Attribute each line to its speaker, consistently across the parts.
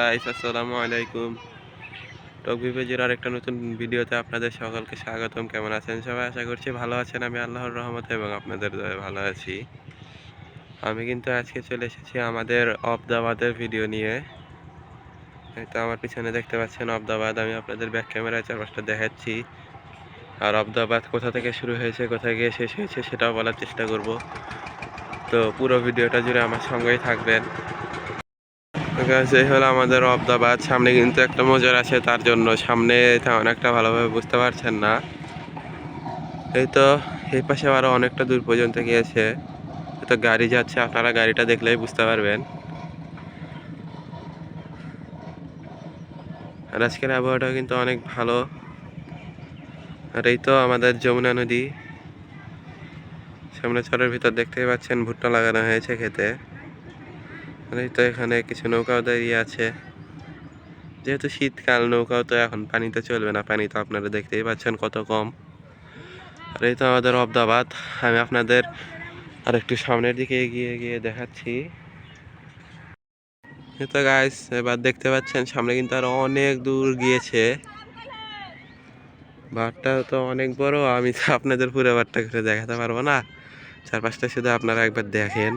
Speaker 1: Guys আসসালামু আলাইকুম। টক বিবেজের আরেকটা নতুন ভিডিওতে আপনাদের সকলকে স্বাগতম। কেমন আছেন সবাই? আশা করছি ভালো আছেন। আমি আল্লাহর রহমতে এবং আপনাদের দয়ায় ভালো আছি। আমি কিন্তু আজকে চলে এসেছি আমাদের অবদাবাদের ভিডিও নিয়ে। তো আমার পিছনে দেখতে পাচ্ছেন অবদাবাদ। আমি আপনাদের ব্যাক ক্যামেরায় চারপাশটা দেখাচ্ছি। আর অবদাবাদ কোথা থেকে শুরু হয়েছে, কোথায় গিয়ে শেষ হয়েছে, সেটাও বলার চেষ্টা করব। তো পুরো ভিডিওটা জুড়ে আমার সঙ্গেই থাকবেন। এই হলো আমাদের অবদাবাদ সামনে কিন্তু একটা মজার আছে, তার জন্য সামনে তেমন একটা ভালোভাবে বুঝতে পারছেন না। এই তো, এই পাশে আরও অনেকটা দূর পর্যন্ত গিয়েছে। তো গাড়ি যাচ্ছে, আপনারা গাড়িটা দেখলেই বুঝতে পারবেন। আর আজকের আবহাওয়াটা কিন্তু অনেক ভালো। আর এই তো আমাদের যমুনা নদী। সামনে চরের ভিতর দেখতেই পাচ্ছেন, ভুট্টা লাগানো হয়েছে খেতে। তো এখানে কিছু নৌকাও দাঁড়িয়ে আছে। যেহেতু শীতকাল, নৌকাও তো এখন পানিতে চলবে না। পানি তো আপনারা দেখতেই পাচ্ছেন কত কম। আর এই তো আমাদের অবদাবাদ। আমি আপনাদের আর একটু সামনের দিকে এগিয়ে গিয়ে দেখাচ্ছি। তো গাইস এবার দেখতে পাচ্ছেন সামনে কিন্তু আরও অনেক দূর গিয়েছে। বাঁধটা তো অনেক বড়, আমি তো আপনাদের পুরো বাঁধটা ঘুরে দেখাতে পারব না। চারপাশটা শুধু আপনারা একবার দেখেন।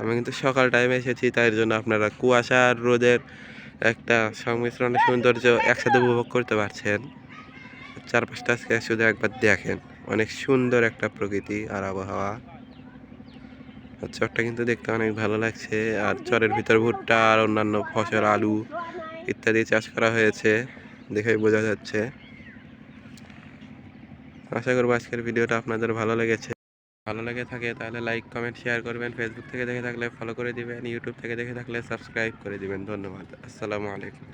Speaker 1: আমি কিন্তু সকাল টাইমে এসেছি, তাই জন্য আপনারা কুয়াশা আর রোদের একটা সংমিশ্রণের সৌন্দর্য একসাথে উপভোগ করতে পারছেন। চারপাশটা আজকে শুধু একবার দেখেন, অনেক সুন্দর একটা প্রকৃতি আর আবহাওয়া। চরটা কিন্তু দেখতে অনেক ভালো লাগছে, আর চরের ভিতর ভুট্টা আর অন্যান্য ফসল, আলু ইত্যাদি চাষ করা হয়েছে, দেখেই বোঝা যাচ্ছে। আশা করব আজকের ভিডিওটা আপনাদের ভালো লেগেছে। ভালো লেগে থাকে তাহলে লাইক কমেন্ট শেয়ার করবেন। ফেসবুক থেকে দেখে থাকলে ফলো করে দিবেন ইউটিউব থেকে দেখে থাকলে সাবস্ক্রাইব করে দিবেন। ধন্যবাদ। আসসালামু আলাইকুম।